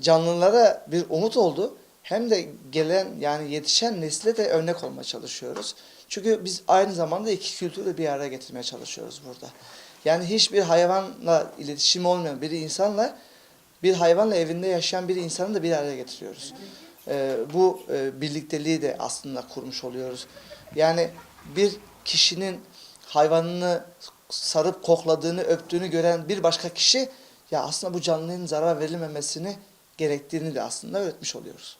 Canlılara bir umut oldu. Hem de gelen yani yetişen nesle de örnek olmaya çalışıyoruz. Çünkü biz aynı zamanda iki kültürü de bir araya getirmeye çalışıyoruz burada. Yani hiçbir hayvanla iletişim olmayan bir insanla bir hayvanla evinde yaşayan bir insanı da bir araya getiriyoruz. Ee, bu e, birlikteliği de aslında kurmuş oluyoruz. Yani bir kişinin hayvanını sarıp kokladığını, öptüğünü gören bir başka kişi ya aslında bu canlının zarar verilmemesini gerektiğini de aslında öğretmiş oluyoruz.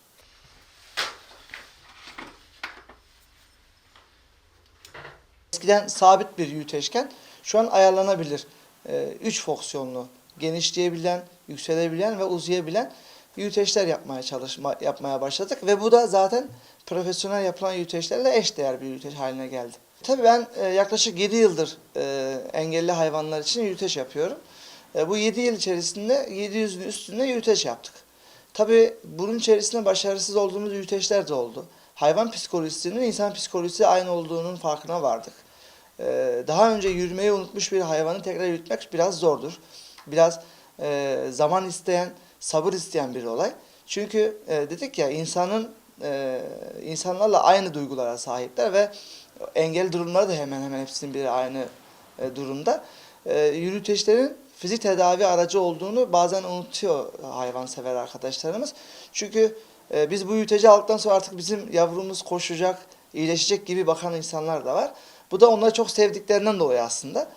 Eskiden sabit bir yüteşken şu an ayarlanabilir. Ee, üç fonksiyonlu, genişleyebilen, yükselebilen ve uzayabilen yüteşler yapmaya çalışma yapmaya başladık ve bu da zaten profesyonel yapılan yüteşlerle eşdeğer bir yüteş haline geldi. Tabii ben e, yaklaşık 7 yıldır e, engelli hayvanlar için yüteş yapıyorum. E, bu 7 yıl içerisinde 700'ün üstünde yüteş yaptık. Tabii bunun içerisinde başarısız olduğumuz yüteşler de oldu. Hayvan psikolojisinin insan psikolojisi aynı olduğunun farkına vardık. Daha önce yürümeyi unutmuş bir hayvanı tekrar yürütmek biraz zordur. Biraz zaman isteyen, sabır isteyen bir olay. Çünkü dedik ya insanın insanlarla aynı duygulara sahipler ve engel durumları da hemen hemen hepsinin bir aynı e, durumda. E, yürüteçlerin fizik tedavi aracı olduğunu bazen unutuyor hayvansever arkadaşlarımız. Çünkü e, biz bu yürüteci aldıktan sonra artık bizim yavrumuz koşacak, iyileşecek gibi bakan insanlar da var. Bu da onları çok sevdiklerinden dolayı aslında.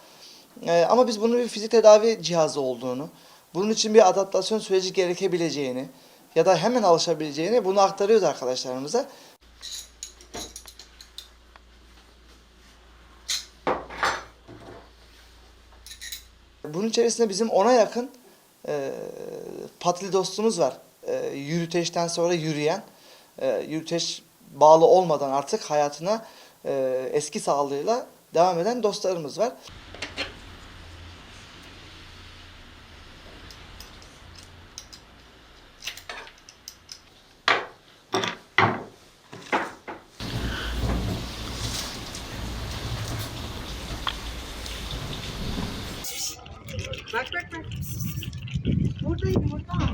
E, ama biz bunun bir fizik tedavi cihazı olduğunu, bunun için bir adaptasyon süreci gerekebileceğini ya da hemen alışabileceğini bunu aktarıyoruz arkadaşlarımıza. Bunun içerisinde bizim ona yakın e, patili dostumuz var. E, yürüteçten sonra yürüyen, e, yürüteç bağlı olmadan artık hayatına e, eski sağlığıyla devam eden dostlarımız var. Bak bak bak. Buradayım burada.